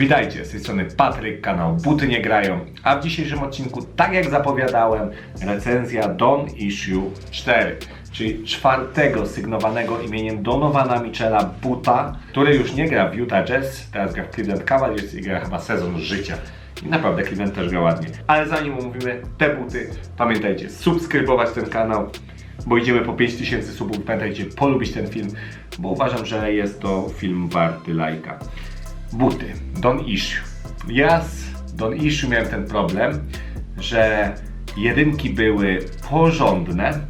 Witajcie, z tej strony Patryk, kanał Buty Nie Grają, a w dzisiejszym odcinku, tak jak zapowiadałem, recenzja Don Issue 4, czyli czwartego sygnowanego imieniem Donowana Michela buta, który już nie gra w Utah Jazz, teraz gra w Cleveland Cavaliers i gra chyba sezon życia. I naprawdę Cleveland też gra ładnie. Ale zanim omówimy te buty, pamiętajcie, subskrybować ten kanał, bo idziemy po 5000 subów. Pamiętajcie, polubić ten film, bo uważam, że jest to film warty lajka. Buty. Don Issue. Ja z Don Issue miałem ten problem, że jedynki były porządne.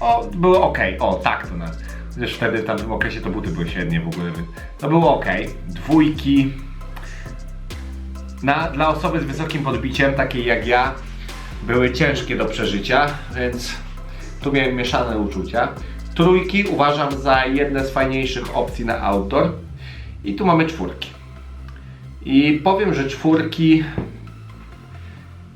O, były ok. O, tak to nas. Zresztą wtedy w tamtym okresie to buty były średnie w ogóle, to było ok. Dwójki. Na, dla osoby z wysokim podbiciem, takiej jak ja, były ciężkie do przeżycia, więc tu miałem mieszane uczucia. Trójki uważam za jedne z fajniejszych opcji na outdoor. I tu mamy czwórki. I powiem, że czwórki.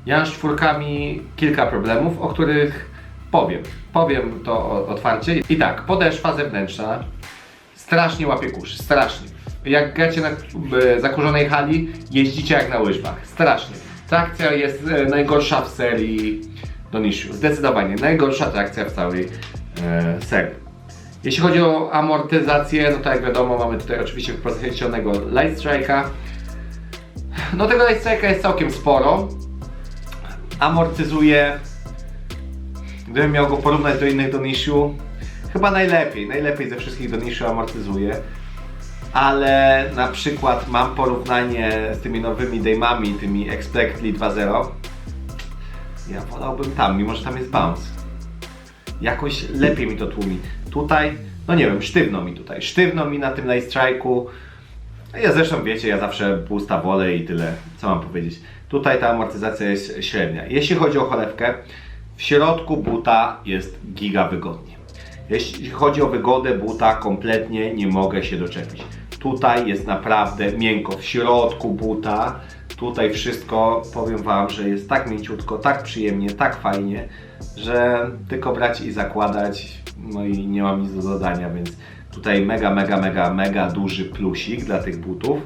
Ja mam z czwórkami kilka problemów, o których powiem. Powiem to otwarcie. I tak, podeszwa zewnętrzna strasznie łapie kurz, strasznie. Jak gracie na e, zakurzonej hali, jeździcie jak na łyżwach, strasznie. Trakcja jest e, najgorsza w serii Donishu, zdecydowanie najgorsza trakcja w całej e, serii. Jeśli chodzi o amortyzację, no to jak wiadomo mamy tutaj oczywiście wprowadzonego Light Strike'a. No tego Light Strike'a jest całkiem sporo. Amortyzuje, gdybym miał go porównać do innych Donishu, chyba najlepiej, najlepiej ze wszystkich Donishu amortyzuje. Ale na przykład mam porównanie z tymi nowymi Dame'ami, tymi Expectly 2.0. Ja wolałbym tam, mimo że tam jest bounce jakoś lepiej mi to tłumi. Tutaj, no nie wiem, sztywno mi tutaj. Sztywno mi na tym Light Strike'u. No Ja zresztą wiecie, ja zawsze pusta wolę i tyle. Co mam powiedzieć? Tutaj ta amortyzacja jest średnia. Jeśli chodzi o cholewkę, w środku buta jest giga wygodnie. Jeśli chodzi o wygodę buta, kompletnie nie mogę się doczepić. Tutaj jest naprawdę miękko. W środku buta, tutaj wszystko, powiem Wam, że jest tak mięciutko, tak przyjemnie, tak fajnie, że tylko brać i zakładać, no i nie mam nic do dodania, więc tutaj mega, mega, mega, mega duży plusik dla tych butów.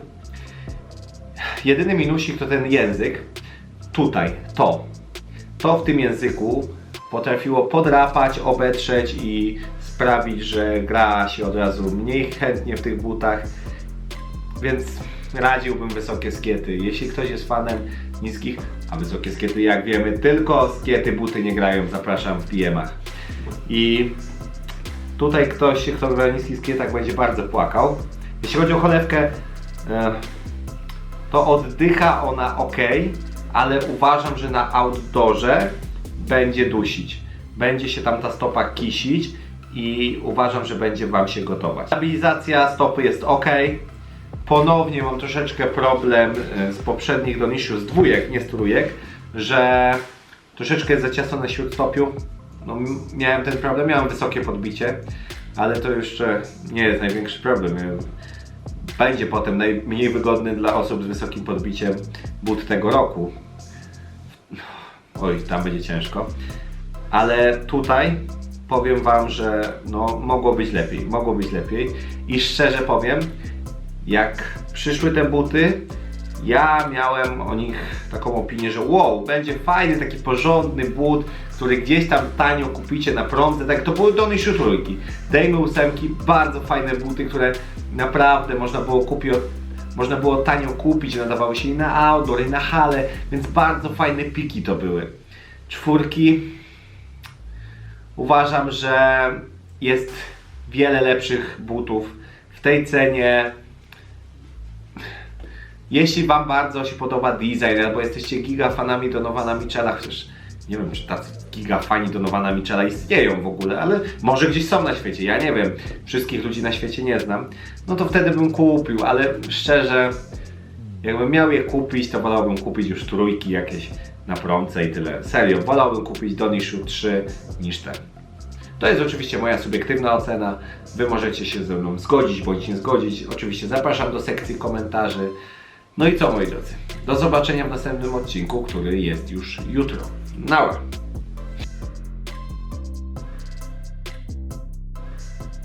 Jedyny minusik to ten język. Tutaj, to. To w tym języku potrafiło podrapać, obetrzeć i sprawić, że gra się od razu mniej chętnie w tych butach. Więc radziłbym wysokie skiety. Jeśli ktoś jest fanem niskich, a wysokie skiety jak wiemy, tylko skiety buty nie grają, zapraszam w PM-ach. I tutaj ktoś, kto gra w niskich skietach będzie bardzo płakał. Jeśli chodzi o cholewkę, e, to oddycha ona ok, ale uważam, że na outdoorze będzie dusić. Będzie się tam ta stopa kisić i uważam, że będzie Wam się gotować. Stabilizacja stopy jest ok. Ponownie mam troszeczkę problem e, z poprzednich doniszu, z dwójek, nie z trójek, że troszeczkę jest za ciasno na śródstopiu. No, miałem ten problem, miałem wysokie podbicie, ale to jeszcze nie jest największy problem. Ja- będzie potem najmniej wygodny dla osób z wysokim podbiciem but tego roku. Oj, tam będzie ciężko. Ale tutaj powiem Wam, że no, mogło być lepiej. Mogło być lepiej. I szczerze powiem, jak przyszły te buty, ja miałem o nich taką opinię, że wow, będzie fajny, taki porządny but, który gdzieś tam tanio kupicie na promce, tak to były Dony trójki. Dejmy ósemki, bardzo fajne buty, które naprawdę można było kupić można było tanio kupić, nadawały się i na outdoor, i na hale, więc bardzo fajne piki to były. Czwórki uważam, że jest wiele lepszych butów w tej cenie. Jeśli Wam bardzo się podoba design, albo jesteście giga fanami Donowana Michela, chociaż nie wiem, czy tacy giga fani Donowana Michela istnieją w ogóle, ale może gdzieś są na świecie, ja nie wiem, wszystkich ludzi na świecie nie znam, no to wtedy bym kupił, ale szczerze, jakbym miał je kupić, to wolałbym kupić już trójki jakieś na promce i tyle. Serio, wolałbym kupić Donishu 3 niż ten. To jest oczywiście moja subiektywna ocena. Wy możecie się ze mną zgodzić bądź nie zgodzić. Oczywiście zapraszam do sekcji komentarzy. No i co moi drodzy? Do zobaczenia w następnym odcinku, który jest już jutro. Nara!